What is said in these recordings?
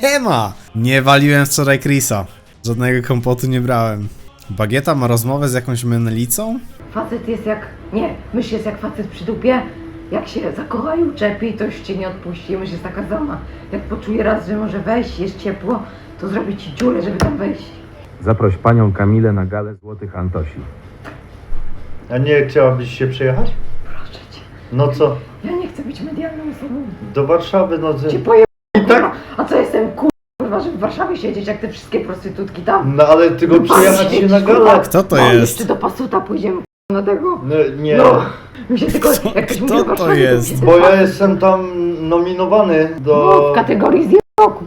Siema! Nie waliłem wczoraj Chrisa. Żadnego kompotu nie brałem. Bagieta ma rozmowę z jakąś menelicą? Facet jest jak. Nie, mysz jest jak facet przy dupie. Jak się zakocha i uczepi, to już cię nie odpuści. Mysz jest taka sama. Jak poczuje raz, że może wejść, jest ciepło, to zrobi ci dziurę, żeby tam wejść. Zaproś panią Kamilę na galę Złotych Antosi. A nie chciałabyś się przejechać? Proszę cię. No co? Ja nie chcę być medialną osobą. Do Warszawy, no Cię poje... Tak? A co jestem kurwa, żeby w Warszawie siedzieć, jak te wszystkie prostytutki tam? No ale tylko przejechać się na galę. Kto to no, jest? jeszcze do pasuta pójdziemy na tego. No, nie. No, mi się tylko, Kto- jak ktoś kto mówi o to Warszawie, jest? się Bo ja jestem tam nominowany No, do... w kategorii zje roku.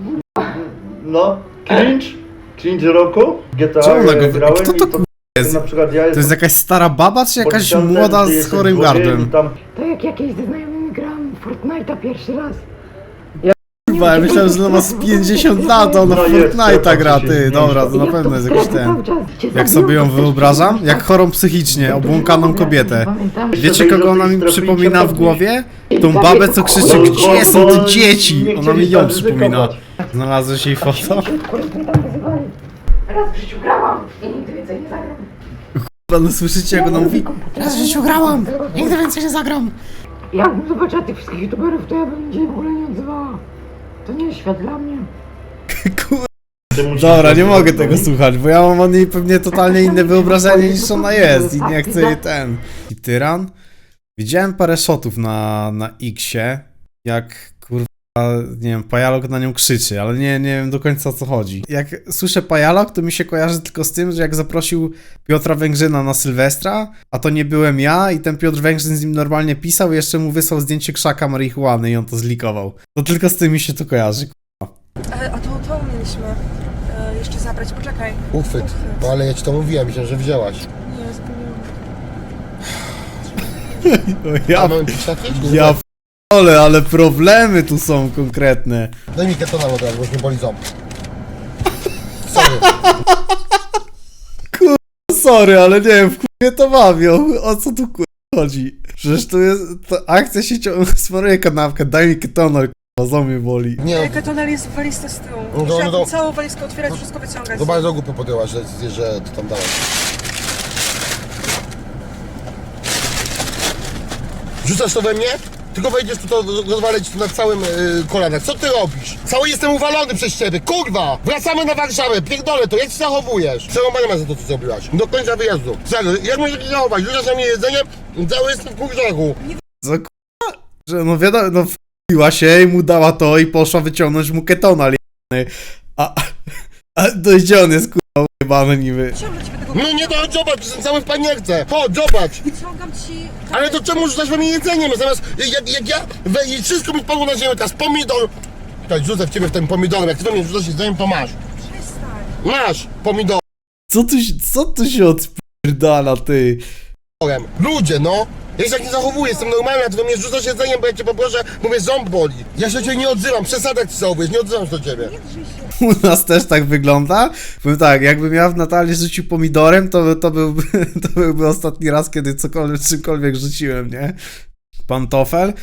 No, cringe? Cringe roku? GTA Czemu ona go... grałem Kto i to k***a jest? na przykład ja To jest jakaś stara baba, czy jakaś młoda z chorym gardłem? Tam... To jak jakieś ze znajomymi gram w Fortnite'a pierwszy raz. Kurwa, ja myślałem, że ona ma z 50 lat, a ona w No jest, Fortnite'a tak, gra, ty. Dobra, to na pewno to jest jakiś ten. Jak sobie ją to wyobrażam? tak. Jak chorą psychicznie, obłąkaną kobietę. Wiecie kogo ona mi przypomina w głowie? Tą babę, co krzyczy, gdzie są te dzieci? Ona mi ją przypomina. Znalazłeś jej foto? Raz w życiu grałam i nigdy więcej nie zagram. No słyszycie jak ona mówi? Raz w życiu grałam, nigdy więcej nie zagram. Jakbym zobaczyła tych wszystkich youtuberów, to ja bym się w ogóle nie odzywała. To nie jest świat dla mnie. Kur... Dobra, nie mogę tego słuchać, bo ja mam o niej pewnie totalnie inne wyobrażenie niż ona jest i nie chcę jej ten. I tyran? Widziałem parę shotów na, na Xie, jak nie wiem, Pajalok na nią krzyczy, ale nie, nie wiem do końca o co chodzi. Jak słyszę Pajalok, to mi się kojarzy tylko z tym, że jak zaprosił Piotra Węgrzyna na Sylwestra, a to nie byłem ja i ten Piotr Węgrzyn z nim normalnie pisał i jeszcze mu wysłał zdjęcie krzaka marihuany i on to zlikował. To tylko z tym mi się to kojarzy. Ale, a to, to mieliśmy e, jeszcze zabrać, poczekaj. Uchwyt. No ale ja ci to mówiłem, myślałem, że wzięłaś. Nie, zapomniałam. Ja A mamy pić jakieś? Ja ale, ale problemy tu są konkretne. Daj mi ketona od razu, bo już mnie boli ząb. Sorry. Sorry, ale nie wiem, w kurwie to bawią. O co tu kurwa chodzi? Przecież tu jest, to akcja się ciągnie, smaruję kanapkę, daj mi ketonol, kurwa, zombie boli. Nie No. no, Ketonel jest w walizce z tyłu. No to- Trzeba no całą walizkę otwierać, wszystko wyciągać. to bardzo głupio podjęłaś, że, że to tam dałeś. Rzucasz to we mnie? Tylko wejdziesz tu, to rozwalę ci tu na całym yy, kolanach. Co ty robisz? Cały jestem uwalony przez ciebie, kurwa! Wracamy na Warszawę, pierdolę to, jak się zachowujesz? Przerąbanie masz za to, co zrobiłaś. Do końca wyjazdu. Serio, jak możesz się zachować? Rzucasz na mnie jedzenie, cały jestem w kurzaku. Co kurwa? Że no wiadomo, no wpiła się i mu dała to i poszła wyciągnąć mu ketonal, jebany. A, a to gdzie on jest kurwa ujebany niby? Ciągnę ciebie tego No nie to zobacz, jestem cały w panierce. Chodź, zobacz. Wyciągam ci... Ale to czemu rzucasz we mnie jedzeniem? Zamiast, jak, jak ja, we, i wszystko mi spadło na ziemię, teraz pomidor. Tak, rzucę w ciebie w tym pomidorem, jak ty we mnie rzucasz jedzeniem, to masz. Przestań. Masz, pomidorem. Co tu, się- co tu się odpierdala, ty? Ludzie, no. Ja się tak nie zachowuję, jestem normalny, a ty we mnie rzucasz jedzeniem, bo ja cię poproszę, mówię, ząb boli. Ja się do ciebie nie odzywam, przesada jak ty zachowujesz, nie odzywam się do ciebie. U nas też tak wygląda. Powiem tak, jakbym ja w Natalię rzucił pomidorem, to, to, byłby, to byłby ostatni raz, kiedy cokolwiek, czymkolwiek rzuciłem, nie? Pantofel?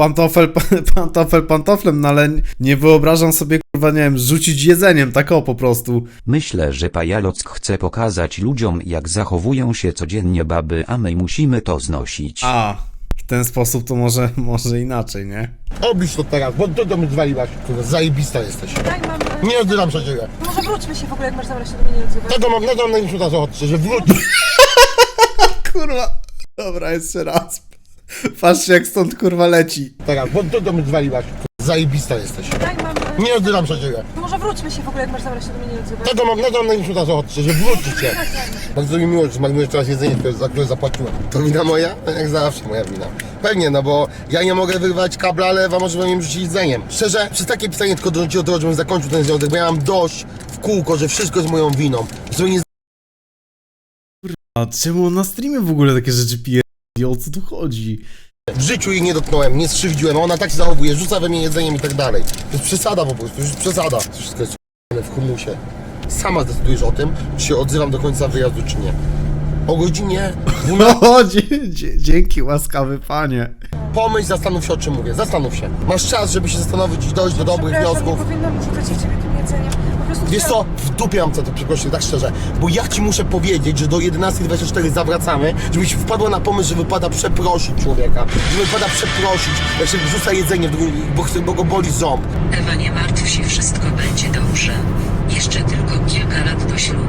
Pantofel, pantofel pantoflem, no ale nie wyobrażam sobie, kurwa, nie wiem, rzucić jedzeniem, tak o po prostu. Myślę, że Pajalock chce pokazać ludziom, jak zachowują się codziennie baby, a my musimy to znosić. A, w ten sposób to może, może inaczej, nie? Obliż to teraz, bo do mnie zwaliłaś. Kurwa, zajebista jesteś. Daj mam... e, Nie odzywam się ciebie. Może wróćmy się w ogóle, jak masz zabrać się do mnie nie odzywać. Tego mam, na to mam największą teraz ochotę, że wróć. Kurwa. Dobra, jeszcze raz. Patrzcie, jak stąd kurwa leci. Teraz, bo ty do mnie zwaliłaś. Zajebista jesteś. Daj mam... e, Nie odzywam się ciebie. Może wróćmy się w ogóle, jak masz zabrać się do mnie nie odzywać. Tego mam, na to mam największą teraz ochotę, że wrócicie. Bardzo mi miło, że zmarnujesz teraz jedzenie, które- za które zapłaciłem. To wina moja? No Jak zawsze moja wina. Pewnie, no bo ja nie mogę wyrwać kabla, ale wam może mi rzucić jedzeniem. Szczerze, przez takie pisanie tylko dochodziło do tego, żebym zakończył ten związek, bo ja mam dość w kółko, że wszystko jest moją winą. Żeby nie A czemu na streamie w ogóle takie rzeczy pije? O co tu chodzi? w życiu jej nie dotknąłem, nie skrzywdziłem, a ona tak się zachowuje, rzuca we mnie jedzeniem i tak dalej. To jest przesada po prostu, to jest przesada. To wszystko jest w humusie. Sama zdecydujesz o tym, czy się odzywam do końca wyjazdu, czy nie. O godzinie 12 No, dzie- dzie- dzięki łaskawy panie. pomyśl, zastanów się o czym mówię. Zastanów się. Masz czas, żeby się zastanowić i dojść do dobrych Przepraszam, wniosków. Nie powinnam rzucać w ciebie tym jedzeniem. Po prostu Wiesz co, w dupie mam co to przeprosić, tak szczerze. Bo ja ci muszę powiedzieć, że do 11.24 zawracamy, żebyś wpadła na pomysł, że wypada przeprosić człowieka. Że wypada przeprosić, jak się wrzuca jedzenie, w drugim, bo, chce, bo go boli ząb. Ewa nie martw się, wszystko będzie dobrze. Jeszcze tylko kilka lat do ślubu,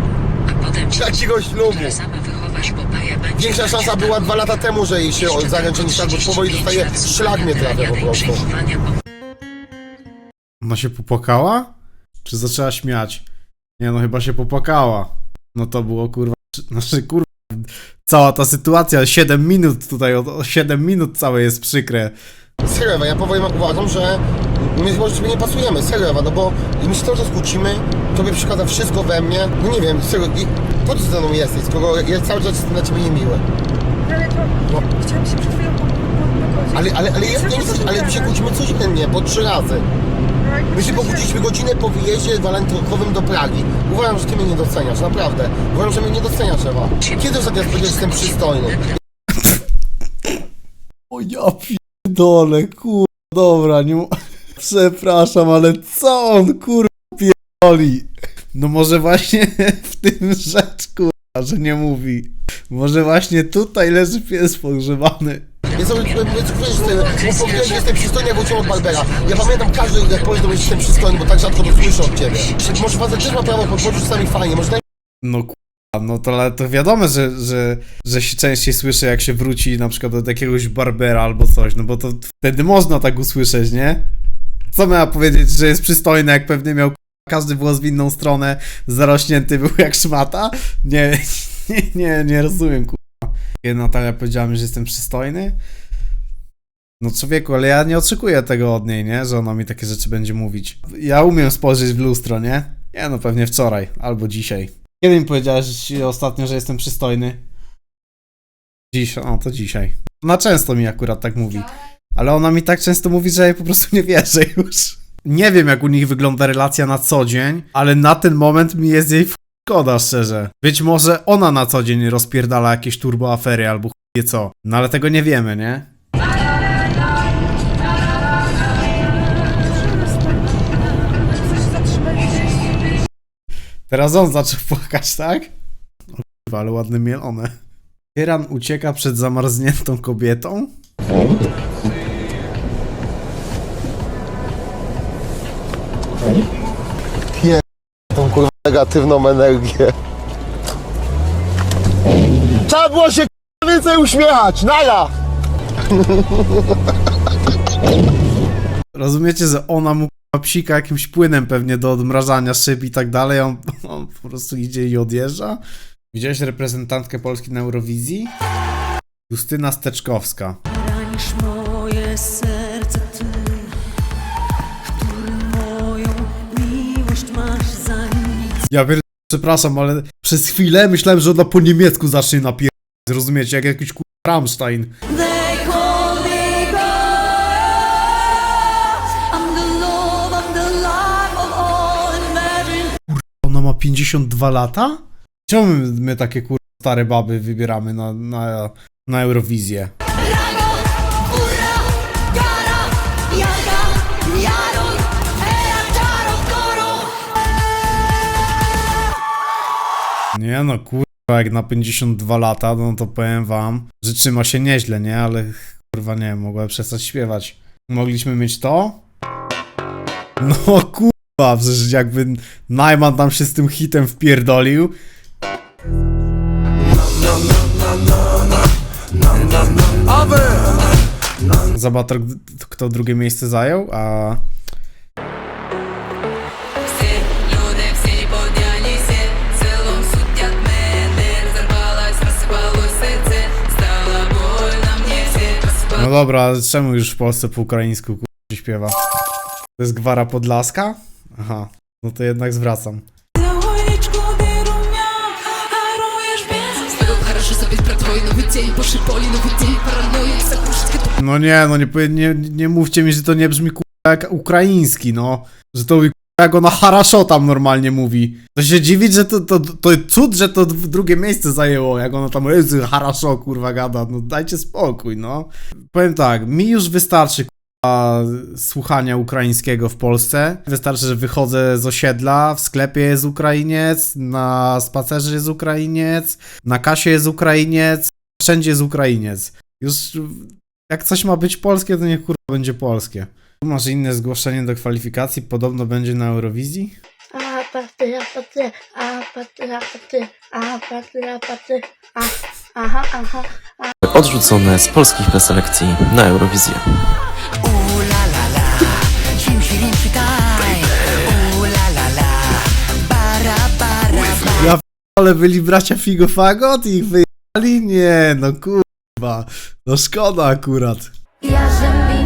a potem cię Jakiego ślubu? które sama wychowasz, bo Paja będzie... Większa szansa była dwa lata temu, że jej się Jeszcze zaręczenie tylko tak, bo powoli 35 dostaje lat szlak mnie trafia po prostu. i przejmowania Ona się popłakała? Czy zaczęła śmiać? Nie no, chyba się popłakała. No to było kurwa, znaczy kurwa, cała ta sytuacja, 7 minut tutaj, o, o 7 minut całe jest przykre. Serio, Ewa, ja powoli uważam, że my może sobie nie pasujemy, serio, Ewa, no bo my się cały czas kłócimy, tobie przeszkadza wszystko we mnie, no nie wiem, serio, i po co ty ze mną jesteś, skoro ja cały czas jestem dla ciebie niemiły. Ale to... No. Chciałam się przed chwilą po- po- pogodzić. Ale, ale, ale, ja, ja nie ale my się kłócimy codziennie, po trzy razy. My się pokłóciliśmy godzinę po wyjeździe walentynkowym do Pragi. Uważam, że ty mnie nie doceniasz, naprawdę. Uważam, że mnie nie doceniasz, Ewa. Kiedy ostatnio powiedziałeś, że jestem przystojny? O ja pierdolę, kurwa, dobra, nie... Przepraszam, ale co on kurwa pierdoli? No może właśnie w tym rzecz kurwa, że nie mówi. Może właśnie tutaj leży pies pogrzebany. Bo powiedziałeś, że jestem przystojny, jak wróciłem od Barbera. Ja pamiętam każdy, jak powiesz do mnie, że jestem przystojny, bo tak rzadko to słyszę od ciebie. Może facet też ma prawo podchodzić czasami fajnie, może No no to, ale to wiadomo, że, że, że się częściej słyszy, jak się wróci na przykład od jakiegoś barbera albo coś, no bo to wtedy można tak usłyszeć, nie? Co miała powiedzieć, że jest przystojny, jak pewnie miał każdy włos w inną stronę, zarośnięty był jak szmata? Nie, nie, nie, nie rozumiem, kurwa. Kiedy Natalia powiedziała mi, że jestem przystojny? No człowieku, ale ja nie oczekuję tego od niej, nie? Że ona mi takie rzeczy będzie mówić. Ja umiem spojrzeć w lustro, nie? Nie, no pewnie wczoraj albo dzisiaj. Kiedy mi powiedziałeś ostatnio, że jestem przystojny? Dziś, o to dzisiaj. Ona często mi akurat tak mówi. Ale ona mi tak często mówi, że ja po prostu nie wierzę już. Nie wiem, jak u nich wygląda relacja na co dzień, ale na ten moment mi jest jej szkoda, szczerze. Być może ona na co dzień rozpierdala jakieś turboafery albo wie co. No ale tego nie wiemy, nie? Teraz on zaczął płakać, tak? O kurwa, ale ładne mielone. Tyran ucieka przed zamarzniętą kobietą? Kurwa negatywną energię. Trzeba było się kurwa, więcej uśmiechać, nara! Rozumiecie, że ona mu kurwa, psika jakimś płynem pewnie do odmrażania szyb i tak dalej, on, on po prostu idzie i odjeżdża? Widziałeś reprezentantkę Polski na Eurowizji? Justyna Steczkowska. Ja pier... przepraszam, ale przez chwilę myślałem, że ona po niemiecku zacznie napier... Rozumiecie, jak jakiś kurwa Rammstein. Ona ma 52 lata? Czemu my, my takie kur... stare baby wybieramy na, na, na Eurowizję? Nie no, kurwa, jak na 52 lata, no to powiem wam, że trzyma się nieźle, nie? Ale kurwa nie, mogła przestać śpiewać. Mogliśmy mieć to? No kurwa, przecież jakby Najman tam się z tym hitem wpierdolił. Zobacz, kto drugie miejsce zajął, a dobra, czemu już w Polsce po ukraińsku się śpiewa? To jest gwara podlaska? Aha, no to jednak zwracam. No nie, no nie, nie, nie mówcie mi, że to nie brzmi jak ukraiński, no. Że to jak ona haraszo tam normalnie mówi. To się dziwić, że to, to, to cud, że to drugie miejsce zajęło, jak ona tam "Jezu, haraszo kurwa gada, no dajcie spokój, no. Powiem tak, mi już wystarczy kurwa słuchania ukraińskiego w Polsce. Wystarczy, że wychodzę z osiedla, w sklepie jest Ukrainiec, na spacerze jest Ukrainiec, na kasie jest Ukrainiec, wszędzie jest Ukrainiec. Już jak coś ma być polskie, to niech kurwa będzie polskie. Tu Masz inne zgłoszenie do kwalifikacji, podobno będzie na Eurowizji? A paty, a paty, a paty, a paty, a paty, a paty, a, aha, aha. Odrzucone z polskich preselekcji na Eurowizję. Ale byli bracia Figo Fagot i ich wyjechali? Nie, no kurwa. No szkoda akurat. Jarzębina na na,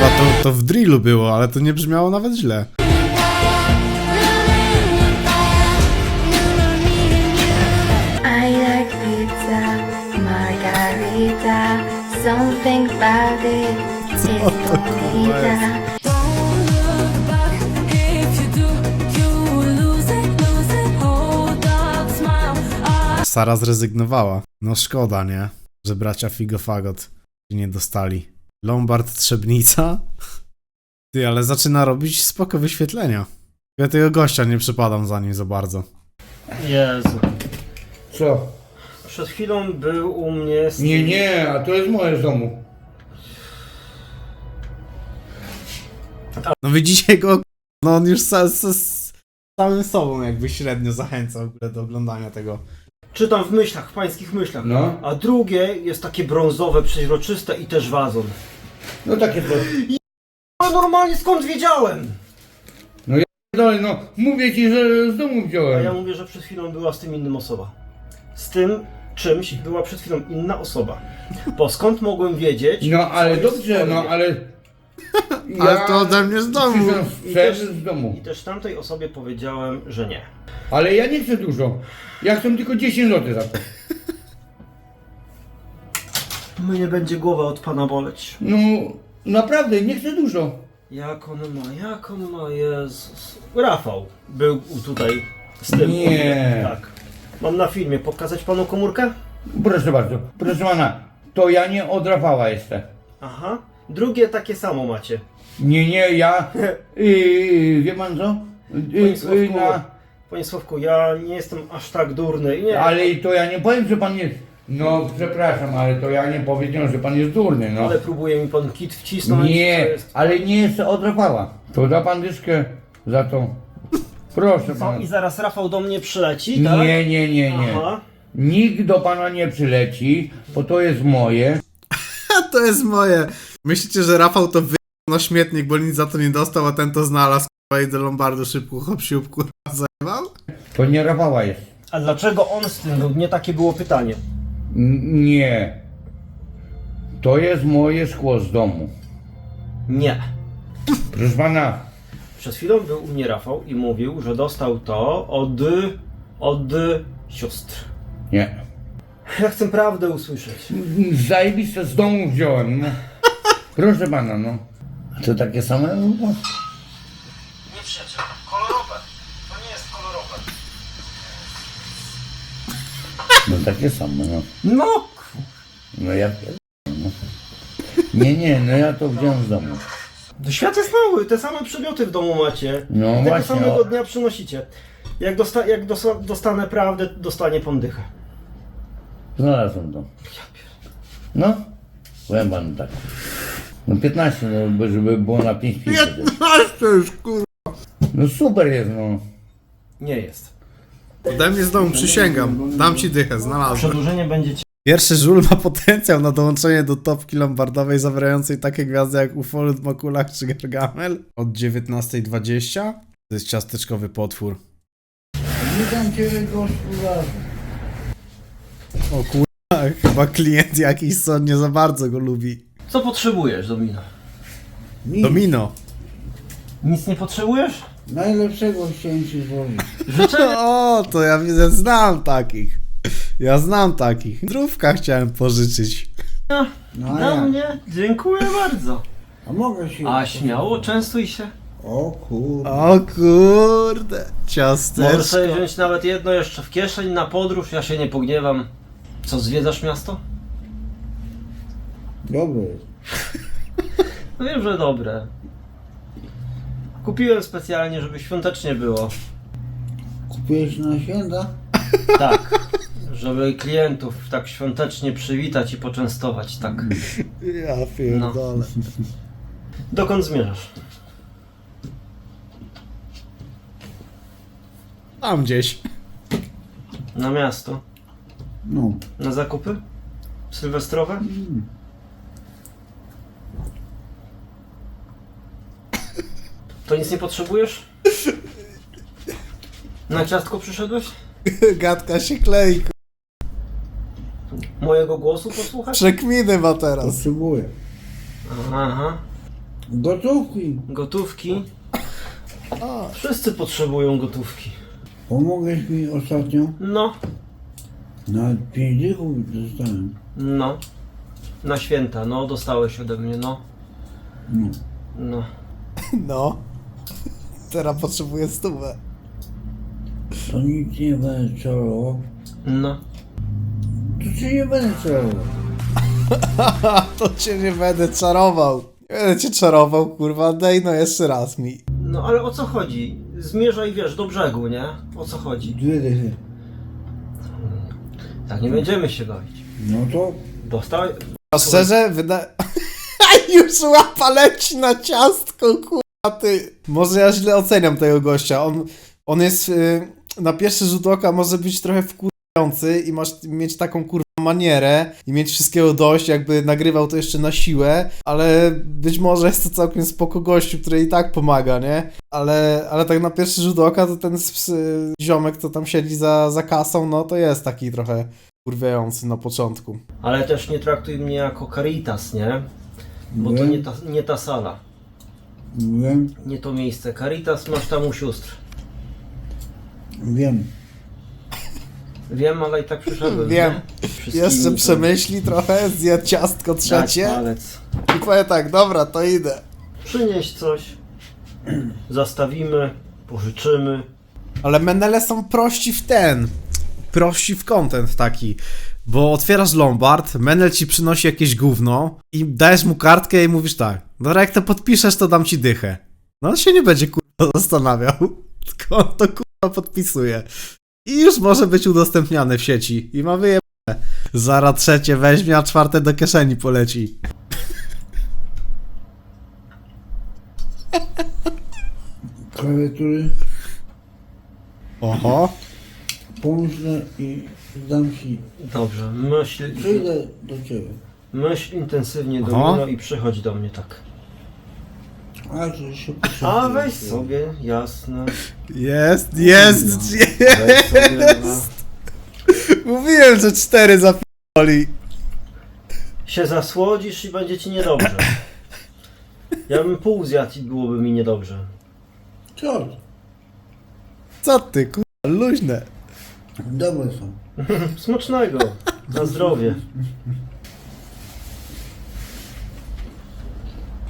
Kurwa, to, to w drillu było, ale to nie brzmiało nawet źle. I like pizza, margarita, something about it, it's. Sara zrezygnowała. No szkoda, nie? Że bracia Figo Fagot się nie dostali. Lombard Trzebnica? Ty, ale zaczyna robić spoko wyświetlenia. Ja tego gościa nie przypadam za nim za bardzo. Jezu. Co? Przed chwilą był u mnie... z- Nie, nie, a to jest moje z domu. No widzicie go? No on już sa, sa, z samym sobą jakby średnio zachęcał w ogóle do oglądania tego. Czytam w myślach, w pańskich myślach. No. A drugie jest takie brązowe, przeźroczyste i też wazon. No takie to. A normalnie skąd wiedziałem? No, no, mówię ci, że z domu A ja wziąłem. mówię, że przed chwilą była z tym innym osoba. Z tym czymś była przed chwilą inna osoba. Bo skąd mogłem wiedzieć? No, ale co jest dobrze, no, formie? ale... Ale to ode mnie z domu. też- z domu. I też tamtej osobie powiedziałem, że nie. Ale ja nie chcę dużo. Ja chcę tylko 10 zł za to. Mnie będzie głowa od pana boleć. No, naprawdę, nie chcę dużo. Jak on ma, jak on ma, Jezus. Rafał był tutaj z tym. Nie. Tak. Mam na filmie, pokazać panu komórkę? Proszę bardzo. Proszę pana, to ja nie od Rafała jestem. Aha. Drugie takie samo macie. Nie, nie, ja... Yy, wie pan co? Yy, Panie Sławku, yy, na... panie Sławku, ja nie jestem aż tak durny. i Nie, Ale to ja nie powiem, że pan jest... No, przepraszam, ale to ja nie powiedziałem, że pan jest durny, no. ale próbuje mi pan kit wcisnąć. Nie, jest- ale nie jest od Rafała. To da pan dyszkę za to. Proszę Co? pana. I zaraz Rafał do mnie przyleci, tak? Nie, nie, nie, nie. Aha. Nikt do pana nie przyleci, bo to jest moje. To jest moje. Myślicie, że Rafał to wy na śmietnik, bo nic za to nie dostał, a ten to znalazł kurwa, i do Lombardu szybko hop siup kurwa zajebał? To nie Rafała jest. A dlaczego on z tym był? Nie takie było pytanie. N- nie. To jest moje szkło z domu. Nie. Proszę pana, Przed chwilą był u mnie Rafał i mówił, że dostał to od... od sióstr. nie. Ja chcę prawdę usłyszeć. Zajebiste z domu wziąłem, no. Proszę pana, no. A to takie same? Nie przeczę. Kolorowe. To nie jest kolorowe. No takie same, no. No! No ja pier- no. Nie, nie, no ja to wziąłem z domu. To świat jest mały, te same przedmioty w domu macie. No I tego właśnie, samego o. dnia przynosicie. Jak, dosta jak dosta dostanę prawdę, dostanie pan dychę. Znalazłem to. No, powiem panu tak. No 15, no, bo żeby było na 5 piw. 15 już kurwa. No super jest, no. Nie jest. Ode mnie z domu przysięgam. Dam ci dychę, znalazłem. Przedłużenie będzie Pierwszy żul ma potencjał na dołączenie do topki lombardowej zawierającej takie gwiazdy jak Ufolut, Makulak czy Gargamel od 19.20. To jest ciasteczkowy potwór. Witam cię gospodarzu. O kurwa, chyba klient jakiś co nie za bardzo go lubi. Co potrzebujesz, Domino? Domino. Nic nie potrzebujesz? Najlepszego chciałem ci złożyć. Życzę. O, to ja widzę, znam takich. Ja znam takich. Drówka chciałem pożyczyć. No, Dla mnie dziękuję bardzo. A mogę się... A śmiało, częstuj się. O kurde. O kurde, Możesz ciasteczko. sobie wziąć nawet jedno jeszcze w kieszeń na podróż, ja się nie pogniewam. Co, zwiedzasz miasto? Dobre jest. No wiem, że dobre. Kupiłem specjalnie, żeby świątecznie było. Kupiłeś na święta? Tak. Żeby klientów tak świątecznie przywitać i poczęstować, tak. Ja pierdolę. Dokąd zmierzasz? Tam gdzieś. Na miasto? No. Na zakupy? Sylwestrowe? To nic nie potrzebujesz? Na ciastko przyszedłeś? Gadka się klei. ku- Mojego głosu posłuchać? Przekminy ma teraz. Potrzebuję. Aha. Gotówki. Gotówki? Wszyscy potrzebują gotówki. Pomogłeś mi ostatnio? No, Na pięć dychów dostałem. no. Na święta, no, dostałeś ode mnie, no. No. No. No. Teraz potrzebuję stówę. To nic nie będę czarował. No. To ci nie będę czarował. to cię nie będę czarował. Nie będę cię czarował, kurwa. Dej no jeszcze raz mi. No ale o co chodzi? Zmierzaj, wiesz, do brzegu, nie? O co chodzi? Dwie dychy. Tak, nie będziemy się bawić. No to Dostałeś... A szczerze, wydaje... Już łapa leci na ciastko, kurwa ty. Może ja źle oceniam tego gościa. On, on jest... Y, na pierwszy rzut oka może być trochę wkurwiający i masz mieć taką kurwa manierę i mieć wszystkiego dość, jakby nagrywał to jeszcze na siłę, ale być może jest to całkiem spoko gościu, który i tak pomaga, nie? Ale, ale tak na pierwszy rzut oka to ten ziomek, co tam siedzi za, za kasą, no to jest taki trochę kurwiający na początku. Ale też nie traktuj mnie jako Caritas, nie? Bo to Wiem. nie ta, nie ta sala, wiem, nie to miejsce. Caritas masz tam u sióstr. wiem. Wiem, ale i tak przyszedłem. Wiem. nie? Wszystkimi Jeszcze to- przemyśli trochę, zje ciastko Dać trzecie palec. i powie tak, dobra, to idę. Przynieś coś. Zastawimy, pożyczymy. Ale menele są prości w ten, prości w content taki, bo otwierasz Lombard, menel ci przynosi jakieś gówno i dajesz mu kartkę i mówisz tak, dobra, jak to podpiszesz, to dam ci dychę. No on się nie będzie kurwa zastanawiał, tylko on to kurwa podpisuje. I już może być udostępniany w sieci i ma wyjebane. Zara trzecie weźmie, a czwarte do kieszeni poleci. Klawiatury Oho. pomyślę i dam ci. Dobrze, myśl, Przyjdę do ciebie. myśl intensywnie do Aha. mnie i przychodź do mnie tak. A to się A weź sobie, jasne. Jest, jest, Weź sobie, jest. Mówiłem, że cztery zapi***oli. się zasłodzisz i będzie ci niedobrze. Ja bym pół zjadł i byłoby mi niedobrze. Co? Co ty, kurwa, luźne. Dobre są. Smacznego, na zdrowie.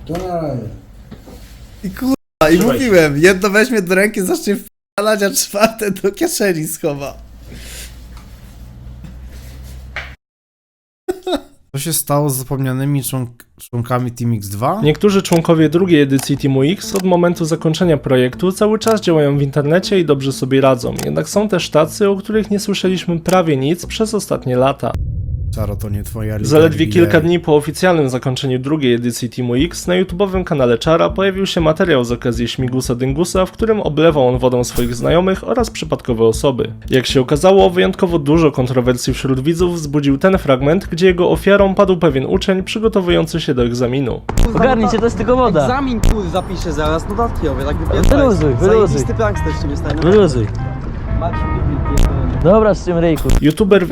To na razie. I kurwa, i Trzymaj się. mówiłem, jedno weźmie do ręki, zacznie wpalać, a czwarte do kieszeni schowa. Co się stało z zapomnianymi członk członkami Team X2? Niektórzy członkowie drugiej edycji Teamu X od momentu zakończenia projektu cały czas działają w internecie i dobrze sobie radzą, jednak są też tacy, o których nie słyszeliśmy prawie nic przez ostatnie lata. Czaro, to nie twoja liga Zaledwie NBA. kilka dni po oficjalnym zakończeniu drugiej edycji Teamu X na YouTubowym kanale Czara pojawił się materiał z okazji Śmigusa Dyngusa, w którym oblewał on wodą swoich znajomych oraz przypadkowe osoby. Jak się okazało, wyjątkowo dużo kontrowersji wśród widzów wzbudził ten fragment, gdzie jego ofiarą padł pewien uczeń przygotowujący się do egzaminu. Ogarnijcie, to jest tylko woda. Egzamin kur zapiszę zaraz, notatki robię, tak Wyluzuj, wyluzuj. Zajebisty prankster z ciebie stary. Wyluzuj. Dobra, z tym ryjku. YouTuber w...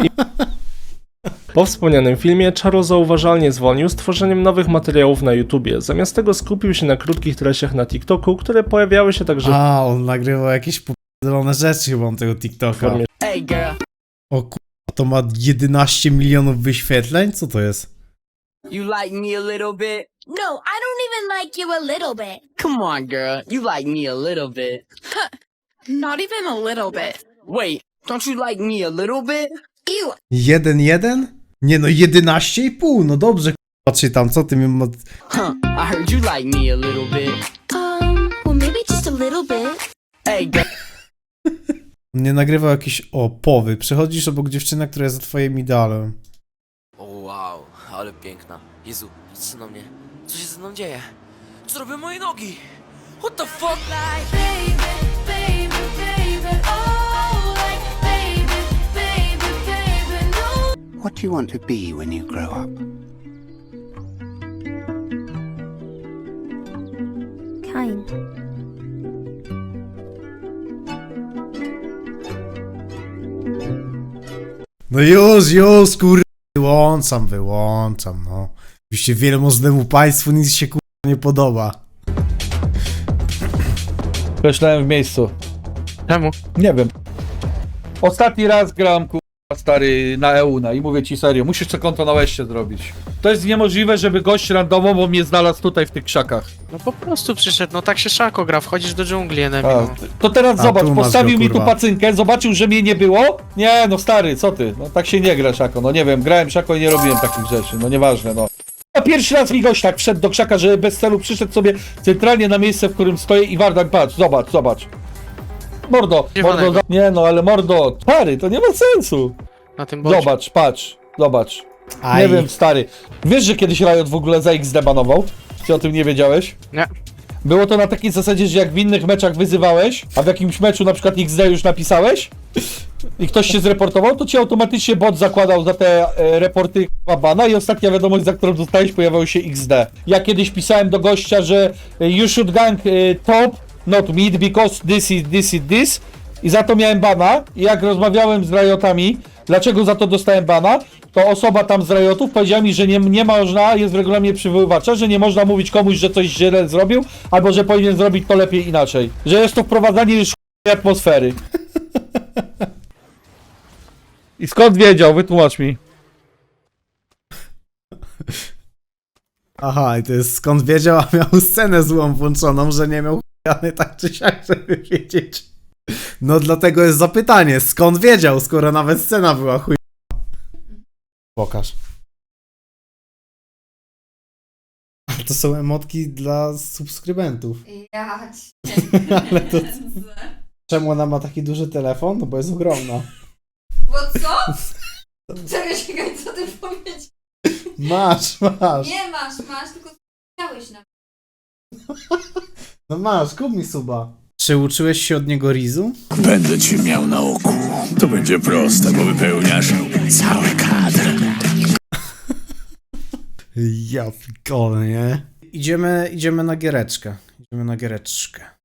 Po wspomnianym filmie Czaro zauważalnie zwolnił z tworzeniem nowych materiałów na YouTubie. Zamiast tego skupił się na krótkich treściach na TikToku, które pojawiały się także A, on nagrywał jakieś popierdolone rzeczy chyba on tego w TikToka. formie Ej, girl. O kurwa, to ma 11 milionów wyświetleń? Co to jest? You like me a little bit? No, I don't even like you a little bit. Come on, girl. You like me a little bit. Not even a little bit. Wait, don't you like me a little bit? Ew. 1-1? Nie no, 11,5, no dobrze, k***a, czytam, co ty mi... ma- Huh, I heard you like me a little bit. Um, well, maybe just a little bit. Hey, girl. Nie nagrywał jakiś opowy. Przechodzisz obok dziewczyny, która jest za twoim idealem. O wow, ale piękna. Jezu, patrzy na mnie. Co się ze mną dzieje? Co robią moje nogi? What the fuck? Like, baby, What do you want to be when you grow up? Kind. No już, już, kur... Wyłączam, wyłączam, no. Oczywiście wielmożnemu państwu nic się kur... nie podoba. Myślałem w miejscu. Czemu? Nie wiem. Ostatni raz gram ku... stary na EUNA i mówię ci serio, musisz to konto na łeście zrobić. To jest niemożliwe, żeby gość randomowo mnie znalazł tutaj w tych krzakach. No po prostu przyszedł, no tak się szako gra, wchodzisz do dżungli, enemy. A, no. to teraz A, zobacz, tu masz postawił go, mi tu kurwa. pacynkę, zobaczył, że mnie nie było. Nie, no stary, co ty? No tak się nie gra, Szako. No nie wiem, grałem Szako i nie robiłem takich rzeczy, no nieważne, no. A pierwszy raz mi gość tak wszedł do krzaka, że bez celu przyszedł sobie centralnie na miejsce, w którym stoję i Wardan, patrz, zobacz, zobacz. Mordo, mordo, nie no, ale mordo, stary, to nie ma sensu. Na tym bocie. Zobacz, patrz, zobacz. Aj. Nie wiem, stary. Wiesz, że kiedyś Riot w ogóle za XD banował? Czy o tym nie wiedziałeś? Nie. Było to na takiej zasadzie, że jak w innych meczach wyzywałeś, a w jakimś meczu na przykład XD już napisałeś i ktoś się zreportował, to ci automatycznie bot zakładał za te e, reporty k***a, bana i ostatnia wiadomość, za którą dostałeś, pojawiał się XD. Ja kiedyś pisałem do gościa, że e, you should gank e, top, not mid, because this is this is this i za to miałem bana i jak rozmawiałem z Riotami, dlaczego za to dostałem bana, to osoba tam z Riotów powiedziała mi, że nie, nie można, jest w regulaminie przywoływacza, że nie można mówić komuś, że coś źle zrobił, albo że powinien zrobić to lepiej inaczej. Że jest to wprowadzanie już atmosfery. I skąd wiedział? Wytłumacz mi. Aha, i to jest skąd wiedział, a miał scenę złą włączoną, że nie miał tak czy siak, żeby wiedzieć. No dlatego jest zapytanie, skąd wiedział, skoro nawet scena była chuj... Pokaż. To są emotki dla subskrybentów. Ja Ale to... Czemu ona ma taki duży telefon? No bo jest ogromna. Bo co? Czekaj, czekaj, co ty powiedziałeś? Masz, masz. Nie masz, masz, tylko chciałeś na No masz, kup mi suba. Czy uczyłeś się od niego Rizu? Będę cię miał na oku. To będzie proste, bo wypełniasz cały kadr. Ja pikole, nie? Idziemy, idziemy na giereczkę. Idziemy na giereczkę.